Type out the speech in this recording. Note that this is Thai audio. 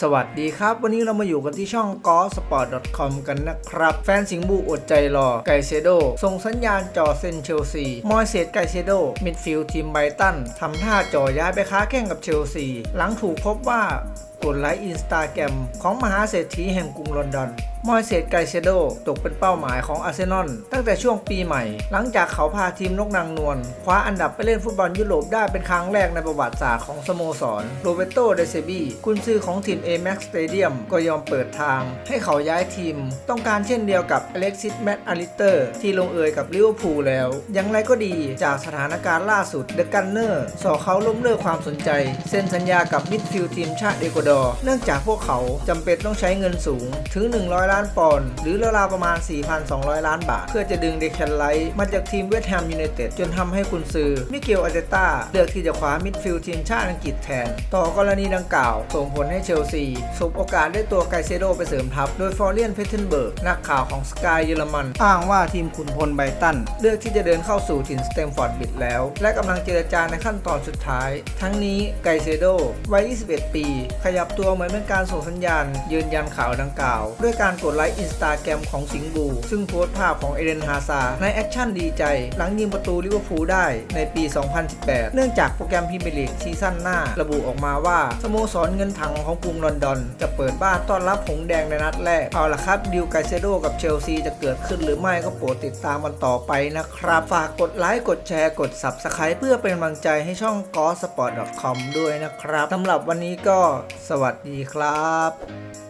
สวัสดีครับ วันนี้เรามาอยู่กันที่ช่อง g o s p o r t c o m กันนะครับ แฟนสิงห์บูอดใจรอ ไกเซโดส่งสัญญาณจ่อเซนเชลซี มอยเซตไกเซโดมิดฟิลด์ทีมไบรตันทำท่าจ่อย้ายไปค้าแข่งกับเชลซี หลังถูกพบว่ากดไลค์อินสตาแกรมของมหาเศรษฐีแห่งกรุงลอนดอน มอยเซตไกเซโดตกเป็นเป้าหมายของอาร์เซนอลตั้งแต่ช่วงปีใหม่ หลังจากเขาพาทีมนกนางนวลคว้าอันดับไปเล่นฟุตบอลยุโรปได้เป็นครั้งแรกในประวัติศาสตร์ของสโมสรโรเบโตเดเซบีกุนซือของทีม Amex Stadium ก็ยอมเปิดทาง ให้เขาย้ายทีม ต้องการเช่นเดียวกับอเล็กซิสแมตอาริเตอร์ที่ลงเอยกับลิเวอร์พูลแล้ว อย่างไรก็ดีจากสถานการณ์ล่าสุดเดอะกันเนอร์สอเขาล้มเลิกความสนใจ เซ็นสัญญากับมิดฟิลด์ทีมชาติเอกวาดอร์เนื่องจากพวกเขาจำเป็นต้องใช้เงินสูงถึง 100ล้านปอนด์หรือราวๆประมาณ 4,200 ล้านบาท เพื่อจะดึงเดคแคนไลท์มาจากทีมเวสต์แฮมยูไนเต็ดจนทำให้คุณซือมิเกลอาเตต้าเลือกที่จะคว้ามิดฟิลด์ทีมชาติอังกฤษแทน ต่อกรณีดังกล่าว ส่งผลให้เชลซีสบโอกาสได้ตัวไกเซโดไปเสริมทัพ โดยฟอร์เรียนเพเทนเบิร์กนักข่าวของสกายเยอรมัน อ้างว่าทีมขุนพลไบตัน เลือกที่จะเดินเข้าสู่ถิ่นสเตมฟอร์ดบิดแล้ว และกำลังเจรจาในขั้นตอนสุดท้าย ทั้งนี้ไกเซโดวัย 21 ปี ขยับตัวเหมือนเป็นการส่งสัญญาณ ยืนยันข่าวดังกล่าว ด้วยการกดไลค์อินสตาแกรมของสิงห์บู ซึ่งโพสต์ภาพของเอเดนฮาซาในแอคชั่นดีใจ หลังยิงประตูลิเวอร์พูลได้ในปี 2018 เนื่องจากโปรแกรมพรีเมียร์ลีกซีซั่นหน้า ระบุออกมาว่า สโมสรเงินถังของกรุงลอนดอน จะเปิดบ้านต้อนรับหงแดงในนัดแรก เอาละครับดิวไกเซโดกับเชลซีจะเกิดขึ้นหรือไม่ก็โปรดติดตามมันต่อไปนะครับ ฝากกดไลค์กดแชร์กด Subscribe เพื่อเป็นกำลังใจให้ช่อง g o s p o r t c o m ด้วยนะครับสำหรับวันนี้ก็สวัสดีครับ